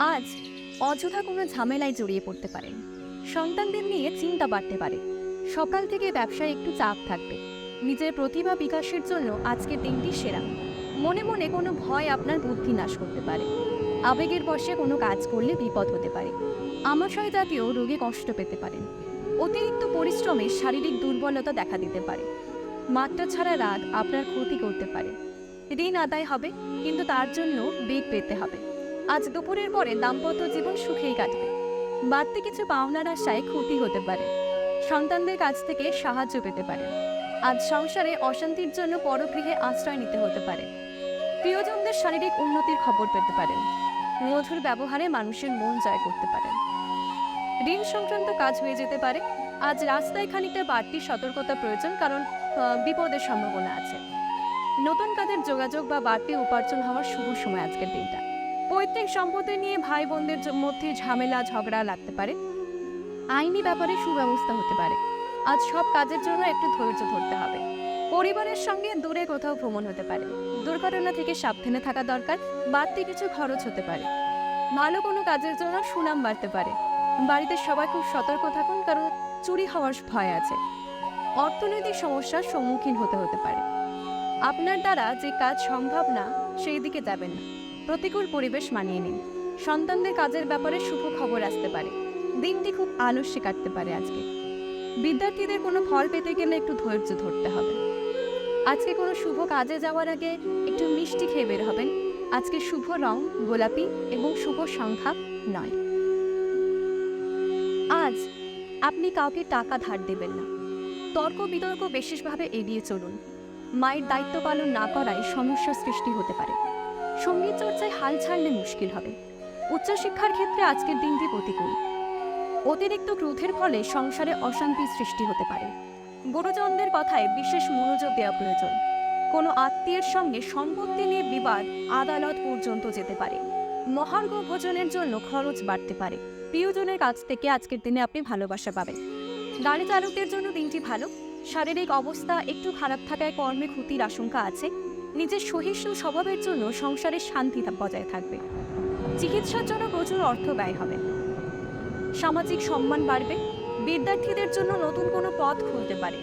আজ অযথা কোনো ঝামেলায় জড়িয়ে পড়তে পারেন। সন্তানদের নিয়ে চিন্তা বাড়তে পারে। সকাল থেকে ব্যবসায় একটু চাপ থাকবে। নিজের প্রতিভা বিকাশের জন্য আজকের দিনটি সেরা। মনে মনে কোনো ভয় আপনার বুদ্ধি নাশ করতে পারে। আবেগের বশে কোনো কাজ করলে বিপদ হতে পারে। আমাশয় জাতীয় রোগে কষ্ট পেতে পারেন। অতিরিক্ত পরিশ্রমে শারীরিক দুর্বলতা দেখা দিতে পারে। মাত্রা ছাড়া রাগ আপনার ক্ষতি করতে পারে। ঋণ আদায় হবে, কিন্তু তার জন্য বেগ পেতে হবে। আজ দুপুরের পরে দাম্পত্য জীবন সুখেই কাটবে। বাড়তি কিছু পাওনার আশায় ক্ষতি হতে পারে। সন্তানদের কাছ থেকে সাহায্য পেতে পারে। আজ সংসারে অশান্তির জন্য পরগৃহে আশ্রয় নিতে হতে পারে। প্রিয়জনদের শারীরিক উন্নতির খবর পেতে পারেন মধুর ব্যবহারে মানুষের মন জয় করতে পারেন ঋণ সংক্রান্ত কাজ হয়ে যেতে পারে। আজ রাস্তায় খানিকটা বাড়তি সতর্কতা প্রয়োজন কারণ বিপদের সম্ভাবনা আছে। নতুন কাজের যোগাযোগ বা বাড়তি উপার্জন হওয়ার শুভ সময় আজকের দিনটা। পৈতৃক সম্পত্তি নিয়ে ভাই বোনদের মধ্যে ঝামেলা, ঝগড়া লাগতে পারে। আইনি ব্যাপারে সুব্যবস্থা হতে পারে। আজ সব কাজের জন্য একটু ধৈর্য ধরতে হবে। পরিবারের সঙ্গে দূরে কোথাও ভ্রমণ হতে পারে। দুর্ঘটনা থেকে সাবধানে থাকা দরকার, বাড়তি কিছু খরচ হতে পারে। ভালো কোনো কাজের জন্য সুনাম বাড়তে পারে। বাড়িতে সবাই খুব সতর্ক থাকুন, কারণ চুরি হওয়ার ভয় আছে। অর্থনৈতিক সমস্যার সম্মুখীন হতে হতে পারে। আপনার দ্বারা যে কাজ সম্ভব না, সেই দিকে যাবেন না। প্রতিকূল পরিবেশ মানিয়ে নিন। সন্তানদের কাজের ব্যাপারে শুভ খবর আসতে পারে। দিনটি খুব আলস্যে কাটতে পারে আজকে। বিদ্যার্থীদের কোনো ফল পেতে গেলে একটু ধৈর্য ধরতে হবে। আজকে কোনো শুভ কাজে যাওয়ার আগে একটু মিষ্টি খেয়ে বের হবেন। আজকে শুভ রং, গোলাপি এবং শুভ সংখ্যা নয়। আজ আপনি কাউকে টাকা ধার দেবেন না। তর্ক বিতর্ক বিশেষভাবে এড়িয়ে চলুন। মায়ের দায়িত্ব পালন না করায় সমস্যা সৃষ্টি হতে পারে। সংগীত চর্চায় হাল ছাড়লে মুশকিল হবে। উচ্চশিক্ষার ক্ষেত্রে আজকের দিনটি প্রতিকূল। অতিরিক্ত ক্রোধের ফলে সংসারে অশান্তি সৃষ্টি হতে পারে। গুরুজনদের কথায় বিশেষ মনোযোগ দেওয়া প্রয়োজন। কোনো আত্মীয়ের সঙ্গে সম্পত্তি নিয়ে বিবাদ আদালত পর্যন্ত যেতে পারে। মহার্ঘ ভোজনের জন্য খরচ বাড়তে পারে। প্রিয়জনের কাছ থেকে আজকের দিনে আপনি ভালোবাসা পাবেন। গাড়ি চালকদের জন্য দিনটি ভালো। শারীরিক অবস্থা একটু খারাপ থাকায় কর্মে ক্ষতির আশঙ্কা আছে। নিজের সহিষ্ণু স্বভাবের জন্য সংসারে শান্তি বজায় থাকবে। চিকিৎসার জন্য প্রচুর অর্থ ব্যয় হবে। সামাজিক সম্মান বাড়বে। বিদ্যার্থীদের জন্য নতুন কোনো পথ খুলতে পারে।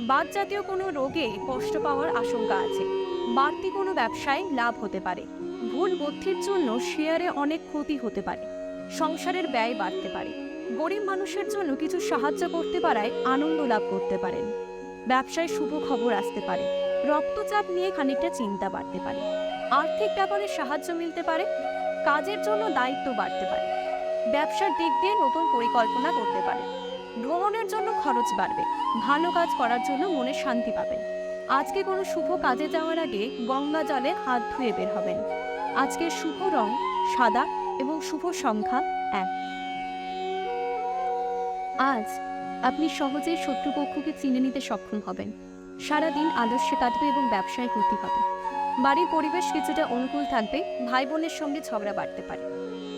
বাদ জাতীয় কোনো রোগে কষ্ট পাওয়ার আশঙ্কা আছে। বাড়তি কোনো ব্যবসায় লাভ হতে পারে। ভুল বুদ্ধির জন্য শেয়ারে অনেক ক্ষতি হতে পারে। সংসারের ব্যয় বাড়তে পারে। গরিব মানুষের জন্য কিছু সাহায্য করতে পারায় আনন্দ লাভ করতে পারেন। ব্যবসায় শুভ খবর আসতে পারে। রক্তচাপ নিয়ে খানিকটা চিন্তা বাড়তে পারে। আর্থিক ব্যাপারে সাহায্য মিলতে পারে, কাজের জন্য দায়িত্ব বাড়তে পারে, ব্যবসার দিক দিয়ে নতুন পরিকল্পনা করতে পারে। ভ্রমণের জন্য খরচ বাড়বে, ভালো কাজ করার জন্য মনে শান্তি পাবেন। আজকে কোনো শুভ কাজে যাওয়ার আগে গঙ্গা জলে হাত ধুয়ে বের হবেন। আজকে শুভ রং সাদা এবং শুভ সংখ্যা এক। আজ আপনি সহজেই শত্রুপক্ষকে চিনে নিতে সক্ষম হবেন। সারাদিন আলস্যে কাটবে এবং ব্যবসায় ক্ষতি হবে। বাড়ির পরিবেশ কিছুটা অনুকূল থাকবে ভাই বোনের সঙ্গে ঝগড়া বাড়তে পারে।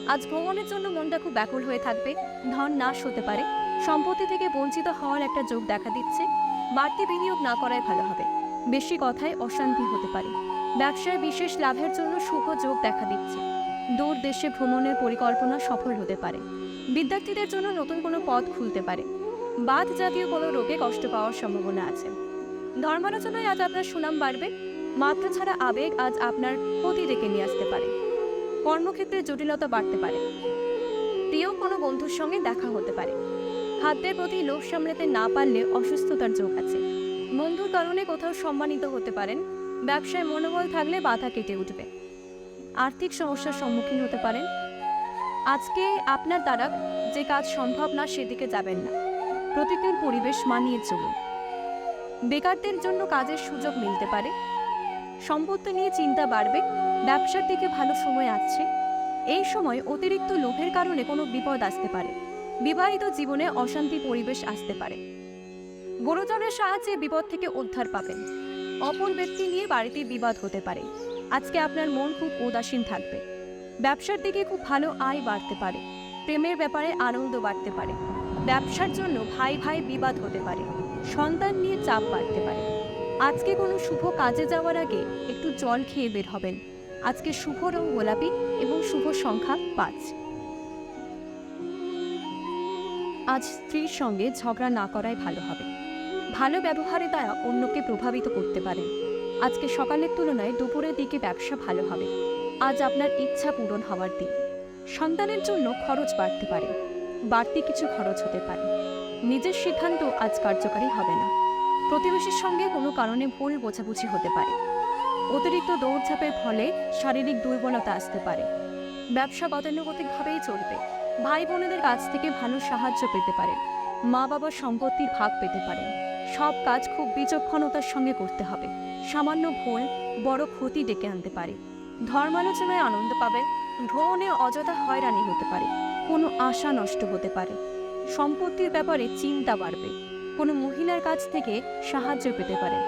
আজ ভ্রমণের জন্য মনটা খুব ব্যাকুল হয়ে থাকবে, ধন নাশ হতে পারে, সম্পত্তি থেকে বঞ্চিত হওয়ার একটা যোগ দেখা দিচ্ছে, বাড়তি বিনিয়োগ না করাই ভালো হবে। বেশি কথায় অশান্তি হতে পারে। ব্যবসায় বিশেষ লাভের জন্য শুভ যোগ দেখা দিচ্ছে। দূর দেশে ভ্রমণের পরিকল্পনা সফল হতে পারে। বিদ্যার্থীদের জন্য নতুন কোনো পথ খুলতে পারে। বাদ জাতীয় কোনো রোগে কষ্ট পাওয়ার সম্ভাবনা আছে। ধর্মালোচনায় আজ আপনার সুনাম বাড়বে, মাত্রা ছাড়া আবেগ আজ আপনার ক্ষতি ডেকে নিয়ে আসতে পারে। কর্মক্ষেত্রে জটিলতা বাড়তে পারে। প্রিয় কোনো বন্ধুর সঙ্গে দেখা হতে পারে। খাদ্যের প্রতি লোভ সামলাতে না পারলে অসুস্থতার যোগ আছে। বন্ধুর কারণে কোথাও সম্মানিত হতে পারেন, ব্যবসায় মনোবল থাকলে বাধা কেটে উঠবে। আর্থিক সমস্যার সম্মুখীন হতে পারেন। আজকে আপনার দ্বারা যে কাজ সম্ভব না, সেদিকে যাবেন না। প্রতিকূল পরিবেশ মানিয়ে চলুন। বেকারদের জন্য কাজের সুযোগ মিলতে পারে। সম্পত্তি নিয়ে চিন্তা বাড়বে, ব্যবসার দিকে ভালো সময় আসছে। এই সময় অতিরিক্ত লোভের কারণে কোনো বিপদ আসতে পারে। বিবাহিত জীবনে অশান্তি পরিবেশ আসতে পারে। গুরুজনের সাহায্যে বিপদ থেকে উদ্ধার পাবেন। অপর ব্যক্তি নিয়ে বাড়িতে বিবাদ হতে পারে। আজকে আপনার মন খুব উদাসীন থাকবে। ব্যবসার দিকে খুব ভালো আয় বাড়তে পারে। প্রেমের ব্যাপারে আনন্দ বাড়তে পারে। ব্যবসার জন্য ভাই ভাই বিবাদ হতে পারে। সন্তান নিয়ে চাপ বাড়তে পারে। আজকে কোনো শুভ কাজে যাওয়ার আগে একটু জল খেয়ে বের হবেন। আজকে শুভ রং গোলাপি এবং শুভ সংখ্যা পাঁচ। আজ স্ত্রীর সঙ্গে ঝগড়া না করাই ভালো হবে। ভালো ব্যবহারে তারা অন্যকে প্রভাবিত করতে পারেন আজকে সকালের তুলনায় দুপুরের দিকে ব্যবসা ভালো হবে। আজ আপনার ইচ্ছা পূরণ হওয়ার দিন। সন্তানের জন্য খরচ বাড়তে পারে। বাড়তি কিছু খরচ হতে পারে। নিজের সিদ্ধান্ত আজ কার্যকারী হবে না। প্রতিবেশীর সঙ্গে কোনো কারণে ভুল বোঝাবুঝি হতে পারে। অতিরিক্ত দৌড়ঝাঁপের ফলে শারীরিক দুর্বলতা আসতে পারে। ব্যবসা গতানুগতিকভাবেই চলবে। ভাই বোনেদের কাছ থেকে ভালো সাহায্য পেতে পারে। মা বাবার সম্পত্তির ভাগ পেতে পারেন সব কাজ খুব বিচক্ষণতার সঙ্গে করতে হবে। সামান্য ভুল বড় ক্ষতি ডেকে আনতে পারে। ধর্মালোচনায় আনন্দ পাবেন ভ্রমণে অযথা হয়রানি হতে পারে। কোনো আশা নষ্ট হতে পারে। সম্পত্তির ব্যাপারে চিন্তা বাড়বে। কোনো মহিলার কাছ থেকে সাহায্য পেতে পারেন।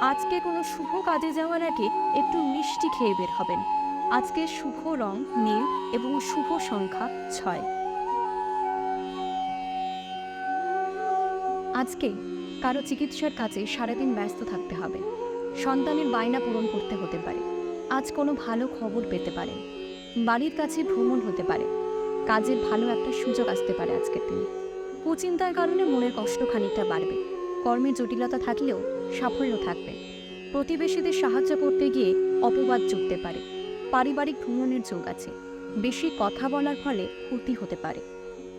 আজকে কোনো শুভ কাজে যাওয়ার আগে একটু মিষ্টি খেয়ে বের হবেন। আজকে শুভ রং, নীল এবং শুভ সংখ্যা ছয়। আজকে কারও চিকিৎসার কাজে সারাদিন ব্যস্ত থাকতে হবে। সন্তানের বায়না পূরণ করতে হতে পারে। আজ কোনো ভালো খবর পেতে পারেন বাড়ির কাছে ভ্রমণ হতে পারে। কাজের ভালো একটা সুযোগ আসতে পারে আজকের দিনে। কুচিন্তার কারণে মনের কষ্ট খানিকটা বাড়বে। কর্মে জটিলতা থাকলেও সাফল্য থাকবে। প্রতিবেশীদের সাহায্য করতে গিয়ে অপবাদ জুটতে পারে। পারিবারিক ভ্রমণের যোগ আছে। বেশি কথা বলার ফলে ক্ষতি হতে পারে।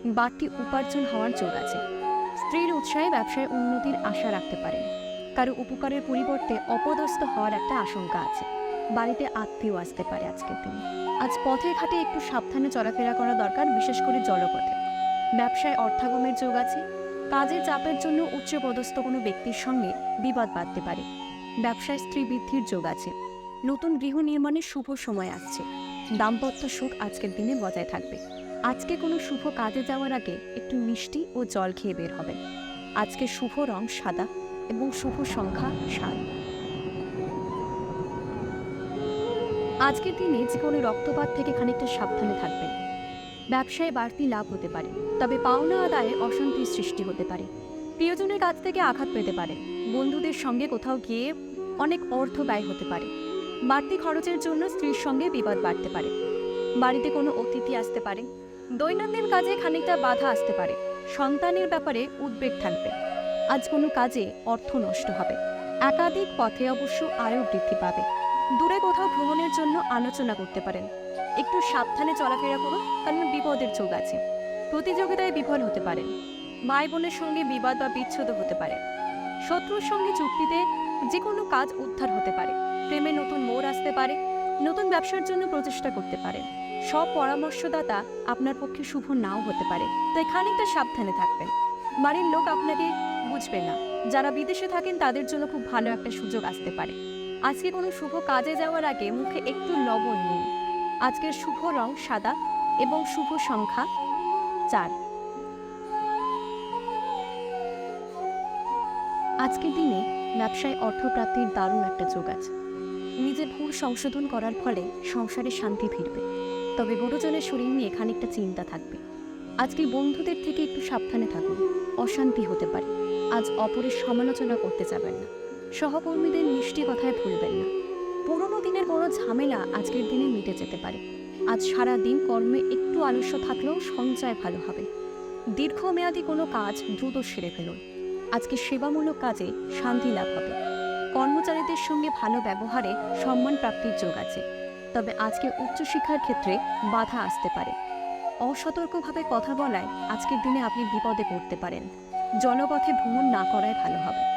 বাড়তি উপার্জন হওয়ার যোগ আছে। স্ত্রীর উৎসাহে ব্যবসায় উন্নতির আশা রাখতে পারেন। কারও উপকারের পরিবর্তে অপদস্থ হওয়ার একটা আশঙ্কা আছে। বাড়িতে আত্মীয় আসতে পারে আজকের দিনে। আজ পথে ঘাটে একটু সাবধানে চলাফেরা করা দরকার, বিশেষ করে জলপথে। ব্যবসায় অর্থাগমের যোগ আছে। কাজের চাপের জন্য উচ্চপদস্থ কোনো ব্যক্তির সঙ্গে বিবাদ বাঁধতে পারে। ব্যবসায় স্ত্রী বৃদ্ধির যোগ আছে। নতুন গৃহ নির্মাণের শুভ সময় আসছে। দাম্পত্য সুখ আজকের দিনে বজায় থাকবে। আজকে কোনো শুভ কাজে যাওয়ার আগে একটু মিষ্টি ও জল খেয়ে বের হবেন। আজকে শুভ রং সাদা এবং শুভ সংখ্যা সাত। আজকের দিনে যে কোনো রক্তপাত থেকে খানিকটা সাবধানে থাকবেন। ব্যবসায় বাড়তি লাভ হতে পারে, তবে পাওনা আদায়ে অশান্তির সৃষ্টি হতে পারে। প্রিয়জনের কাছ থেকে আঘাত পেতে পারে, বন্ধুদের সঙ্গে কোথাও গিয়ে অনেক অর্থ ব্যয় হতে পারে। বাড়তি খরচের জন্য স্ত্রীর সঙ্গে বিবাদ বাড়তে পারে। বাড়িতে কোনো অতিথি আসতে পারে, দৈনন্দিন কাজে খানিকটা বাধা আসতে পারে, সন্তানের ব্যাপারে উদ্বেগ থাকবে। আজ কোনো কাজে অর্থ নষ্ট হবে, একাধিক পথে অবশ্য আয়ও বৃদ্ধি পাবে। দূরে কোথাও ভ্রমণের জন্য আলোচনা করতে পারেন। একটু সাবধানে চলাফেরা করুন, কারণ বিপদের যোগ আছে। প্রতিযোগিতায় বিফল হতে পারেন। ভাই বোনের সঙ্গে বিবাদ বা বিচ্ছেদ হতে পারে। শত্রুর সঙ্গে চুক্তিতে যে কোনো কাজ উদ্ধার হতে পারে। প্রেমে নতুন মোড় আসতে পারে। নতুন ব্যবসার জন্য প্রচেষ্টা করতে পারে সব পরামর্শদাতা আপনার পক্ষে শুভ নাও হতে পারে। তাই খানিকটা সাবধানে থাকবেন। বাড়ির লোক আপনাকে বুঝবে না। যারা বিদেশে থাকেন তাদের জন্য খুব ভালো একটা সুযোগ আসতে পারে। আজকে কোনো শুভ কাজে যাওয়ার আগে মুখে একটু লবণ নিন। আজকের শুভ রং সাদা এবং শুভ সংখ্যা চার। আজকের দিনে ব্যবসায় অর্থপ্রাপ্তির দারুণ একটা যোগ আছে। নিজের ভুল সংশোধন করার ফলে সংসারে শান্তি ফিরবে। তবে গুরুজনের শরীর নিয়ে খানিকটা চিন্তা থাকবে। আজকে বন্ধুদের থেকে একটু সাবধানে থাকুন। অশান্তি হতে পারে। আজ অপরের সমালোচনা করতে যাবেন না। সহকর্মীদের মিষ্টি কথায় ভুলবেন না। পুরোনো দিনের কোনো ঝামেলা আজকের দিনে মিটে যেতে পারে। আজ সারা দিন কর্মে একটু আলস্য থাকলেও সঞ্চয় ভালো হবে। দীর্ঘমেয়াদী কোনো কাজ দ্রুত সেরে ফেলুন। আজকে সেবামূলক কাজে শান্তি লাভ হবে। কর্মচারীদের সঙ্গে ভালো ব্যবহারে সম্মান প্রাপ্তির যোগ আছে। তবে আজকে উচ্চশিক্ষার ক্ষেত্রে বাধা আসতে পারে। অসতর্কভাবে কথা বলায় আজকের দিনে আপনি বিপদে পড়তে পারেন। জলপথে ভ্রমণ না করাই ভালো হবে।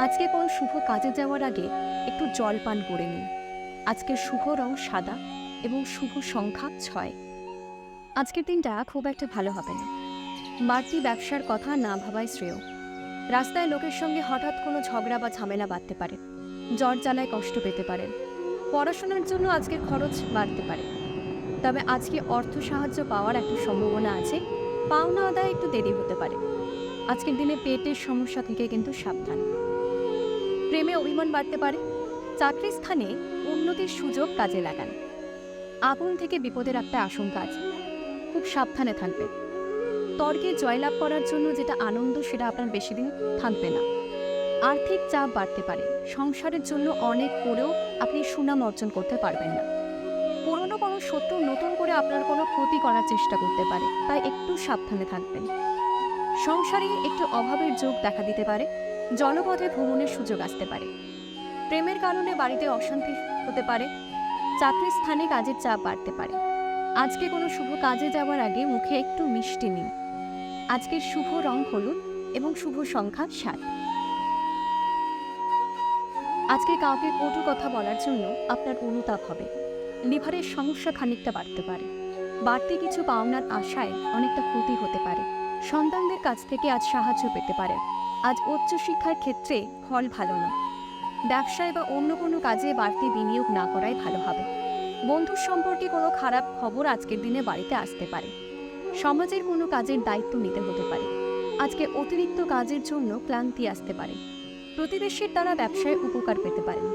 আজকে কোন শুভ কাজে যাওয়ার আগে একটু জল পান করে নিন। আজকের শুভ রং সাদা এবং শুভ সংখ্যা ছয়। আজকের দিনটা খুব একটা ভালো হবে না। বাড়তি ব্যবসার কথা না ভাবাই শ্রেয়। রাস্তায় লোকের সঙ্গে হঠাৎ কোনো ঝগড়া বা ঝামেলা বাঁধতে পারে। জ্বর জ্বালায় কষ্ট পেতে পারেন পড়াশোনার জন্য আজকের খরচ বাড়তে পারে। তবে আজকে অর্থ সাহায্য পাওয়ার একটা সম্ভাবনা আছে। পাওনা আদায় একটু দেরি হতে পারে। আজকের দিনে পেটের সমস্যা থেকে কিন্তু সাবধান। প্রেমে অভিমান বাড়তে পারে, চাকরির স্থানে উন্নতির সুযোগ কাজে লাগান। আগুন থেকে বিপদের একটা আশঙ্কা আছে, খুব সাবধানে থাকবে। তর্কে জয়লাভ করার জন্য যেটা আনন্দ, সেটা আপনার বেশি দিন থাকবে না। আর্থিক চাপ বাড়তে পারে, সংসারের জন্য অনেক করেও আপনি সুনাম অর্জন করতে পারবেন না। পুরনো কোনো শত্রু নতুন করে আপনার কোনো ক্ষতি করার চেষ্টা করতে পারে, তাই একটু সাবধানে থাকবেন। সংসারে একটু অভাবের যোগ দেখা দিতে পারে জলপথে ভ্রমণের সুযোগ আসতে পারে। প্রেমের কারণে বাড়িতে অশান্তি হতে পারে চাকরির স্থানে কাজের চাপ বাড়তে পারে। আজকে কোনো শুভ কাজে যাওয়ার আগে মুখে একটু মিষ্টি নিন। আজকের শুভ রং হলুদ এবং শুভ সংখ্যা সাত। আজকে কাউকে কটু কথা বলার জন্য আপনার অনুতাপ হবে। লিভারের সমস্যা খানিকটা বাড়তে পারে। বাড়তি কিছু পাওনার আশায় অনেকটা ক্ষতি হতে পারে। সন্তানদের কাছ থেকে আজ সাহায্য পেতে পারেন। আজ উচ্চশিক্ষার ক্ষেত্রে ফল ভালো না ব্যবসায় বা অন্য কোনো কাজে বাড়তি বিনিয়োগ না করাই ভালো হবে। বন্ধুর সম্পর্কে কোনো খারাপ খবর আজকের দিনে বাড়িতে আসতে পারে। সমাজের কোনো কাজের দায়িত্ব নিতে হতে পারে। আজকে অতিরিক্ত কাজের জন্য ক্লান্তি আসতে পারে। প্রতিবেশীর দ্বারা ব্যবসায় উপকার পেতে পারেন।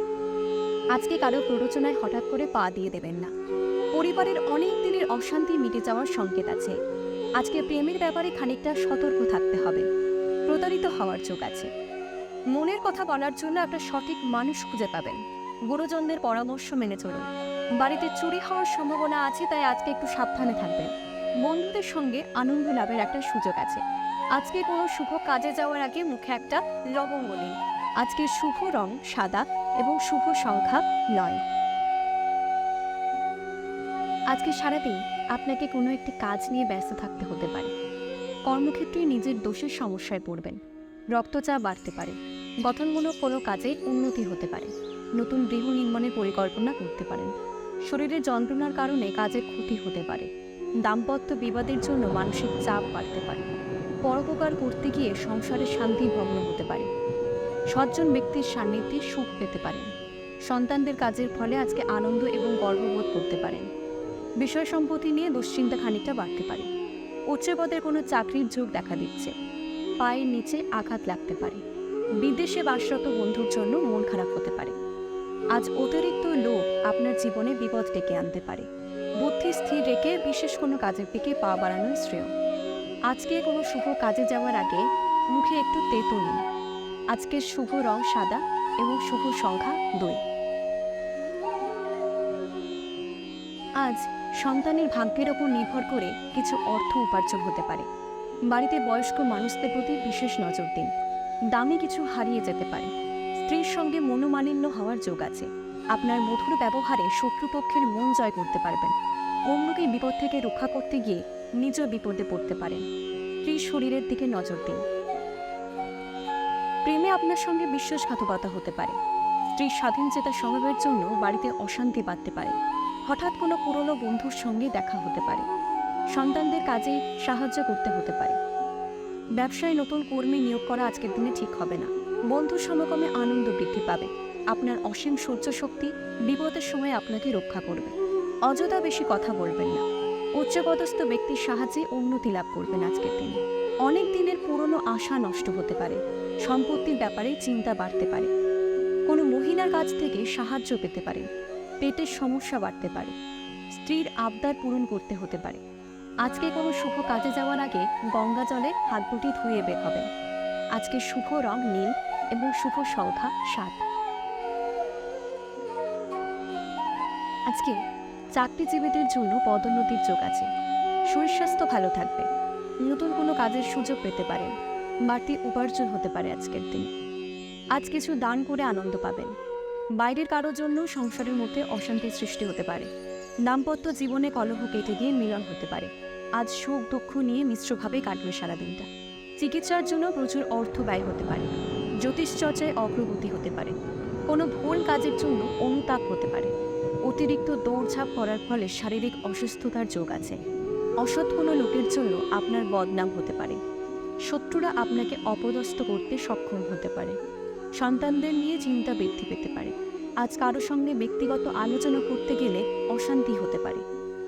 আজকে কারও প্ররোচনায় হঠাৎ করে পা দিয়ে দেবেন না। পরিবারের অনেক দিনের অশান্তি মিটে যাওয়ার সংকেত আছে। আজকে প্রেমের ব্যাপারে খানিকটা সতর্ক থাকতে হবে। প্রতারিত হওয়ার যোগ আছে। মনের কথা বলার জন্য একটা সঠিক মানুষ খুঁজে পাবেন। গুরুজনদের পরামর্শ মেনে চলুন। বাড়িতে চুরি হওয়ার সম্ভাবনা আছে, তাই আজকে একটু সাবধানে থাকবেন। বন্ধুদের সঙ্গে আনন্দ লাভের একটা সুযোগ আছে। আজকে কোনো শুভ কাজে যাওয়ার আগে মুখে একটা লবঙ্গ নিন। আজকের শুভ রং সাদা এবং শুভ সংখ্যা নয়। আজকে সারাদিন আপনাকে কোনো একটি কাজ নিয়ে ব্যস্ত থাকতে হতে পারে। কর্মক্ষেত্রে নিজের দোষের সমস্যায় পড়বেন। রক্তচাপ বাড়তে পারে। গঠনমূলক কোনো কাজে উন্নতি হতে পারে। নতুন গৃহ নির্মাণের পরিকল্পনা করতে পারেন। শরীরের যন্ত্রণার কারণে কাজের ক্ষতি হতে পারে। দাম্পত্য বিবাদের জন্য মানসিক চাপ বাড়তে পারে। পরোপকার করতে গিয়ে সংসারে শান্তি ভগ্ন হতে পারে। সজ্জন ব্যক্তির সান্নিধ্যে সুখ পেতে পারেন সন্তানদের কাজের ফলে আজকে আনন্দ এবং গর্ববোধ করতে পারেন। বিষয় সম্পত্তি নিয়ে দুশ্চিন্তা খানিকটা বাড়তে পারে। উচ্চপদের কোনো চাকরির যোগ দেখা দিচ্ছে। পায়ের নিচে আঘাত লাগতে পারে। বিদেশে বাসরত বন্ধুর জন্য মন খারাপ হতে পারে। আজ অতিরিক্ত লোভ আপনার জীবনে বিপদ ডেকে আনতে পারে। বুদ্ধি স্থির রেখে বিশেষ কোনো কাজের দিকে পা বাড়ানোই শ্রেয়। আজকে কোনো শুভ কাজে যাওয়ার আগে মুখে একটু তেঁতো নিন। আজকের শুভ রং সাদা এবং শুভ সংখ্যা দুই। আজ সন্তানের ভাগ্যের ওপর নির্ভর করে কিছু অর্থ উপার্জন হতে পারে। বাড়িতে বয়স্ক মানুষদের প্রতি বিশেষ নজর দিন। দামি কিছু হারিয়ে যেতে পারে। স্ত্রীর সঙ্গে মনোমালিন্য হওয়ার যোগ আছে। আপনার মধুর ব্যবহারে শত্রুপক্ষের মন জয় করতে পারবেন। অন্যকে বিপদ থেকে রক্ষা করতে গিয়ে নিজ বিপদে পড়তে পারেন। স্ত্রীর শরীরের দিকে নজর দিন। প্রেমে আপনার সঙ্গে বিশ্বাসঘাতকতা হতে পারে। স্ত্রীর স্বাধীন চেতা স্বভাবের জন্য বাড়িতে অশান্তি বাড়তে পারে। হঠাৎ কোনো পুরনো বন্ধুর সঙ্গে দেখা হতে পারে। সন্তানদের কাজে সাহায্য করতে হতে পারে। ব্যবসায় নতুন কর্মী নিয়োগ করা আজকের দিনে ঠিক হবে না। বন্ধুর সমকমে আনন্দ বৃদ্ধি পাবে। আপনার অসীম সহ্য শক্তি বিপদের সময় আপনাকে রক্ষা করবে। অযথা বেশি কথা বলবেন না। উচ্চপদস্থ ব্যক্তির সাহায্যে উন্নতি লাভ করবেন আজকের দিনে। অনেক দিনের পুরনো আশা নষ্ট হতে পারে। সম্পত্তির ব্যাপারে চিন্তা বাড়তে পারে। কোনো মহিলার কাছ থেকে সাহায্য পেতে পারেন। পেটের সমস্যা বাড়তে পারে। স্ত্রীর আবদার পূরণ করতে হতে পারে। আজকে কোনো শুভ কাজে যাওয়ার আগে গঙ্গা জলে হাত দুটি ধুয়ে বের হবেন। আজকে শুভ রং নীল এবং শুভ সংখ্যা সাত। আজকে চাকরিজীবীদের জন্য পদোন্নতির যোগ আছে। শরীর স্বাস্থ্য ভালো থাকবে। নতুন কোনো কাজের সুযোগ পেতে পারেন। বাড়তি উপার্জন হতে পারে আজকের দিন। আজ কিছু দান করে আনন্দ পাবেন। বাইরের কারোর জন্য সংসারের মধ্যে অশান্তির সৃষ্টি হতে পারে। দাম্পত্য জীবনে কলহ কেটে গিয়ে মিলন হতে পারে। আজ সুখ দুঃখ নিয়ে মিশ্রভাবে কাটবে সারাদিনটা। চিকিৎসার জন্য প্রচুর অর্থ ব্যয় হতে পারে। জ্যোতিষ চর্চায় অগ্রগতি হতে পারে। কোনো ভুল কাজের জন্য অনুতাপ হতে পারে। অতিরিক্ত দৌড়ঝাঁপ করার ফলে শারীরিক অসুস্থতার যোগ আছে। অসৎ কোনো লোকের জন্য আপনার বদনাম হতে পারে। শত্রুরা আপনাকে অপদস্থ করতে সক্ষম হতে পারে। সন্তানদের নিয়ে চিন্তা বৃদ্ধি পেতে পারে। আজ কারও সঙ্গে ব্যক্তিগত আলোচনা করতে গেলে অশান্তি হতে পারে।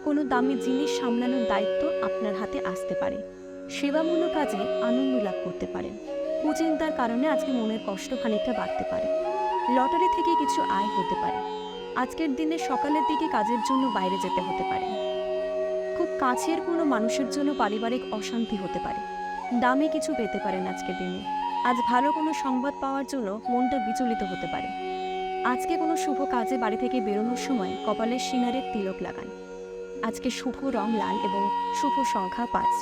কোনো দামি জিনিস সামলানোর দায়িত্ব আপনার হাতে আসতে পারে। সেবামূলক কাজে আনন্দ লাভ করতে পারেন। কুচিন্তার কারণে আজকে মনের কষ্ট খানিকটা বাড়তে পারে। লটারি থেকে কিছু আয় হতে পারে। আজকের দিনে সকালের দিকে কাজের জন্য বাইরে যেতে হতে পারে। খুব কাছের কোনো মানুষের জন্য পারিবারিক অশান্তি হতে পারে। দামে কিছু পেতে পারেন আজকের দিনে। আজ ভালো কোনো সংবাদ পাওয়ার জন্য মনটা বিচলিত হতে পারে। আজকে কোনো শুভ কাজে বাড়ি থেকে বেরোনোর সময় কপালের সিনারের তিলক লাগান। আজকে শুভ রং লাল এবং শুভ সংখ্যা পাঁচ।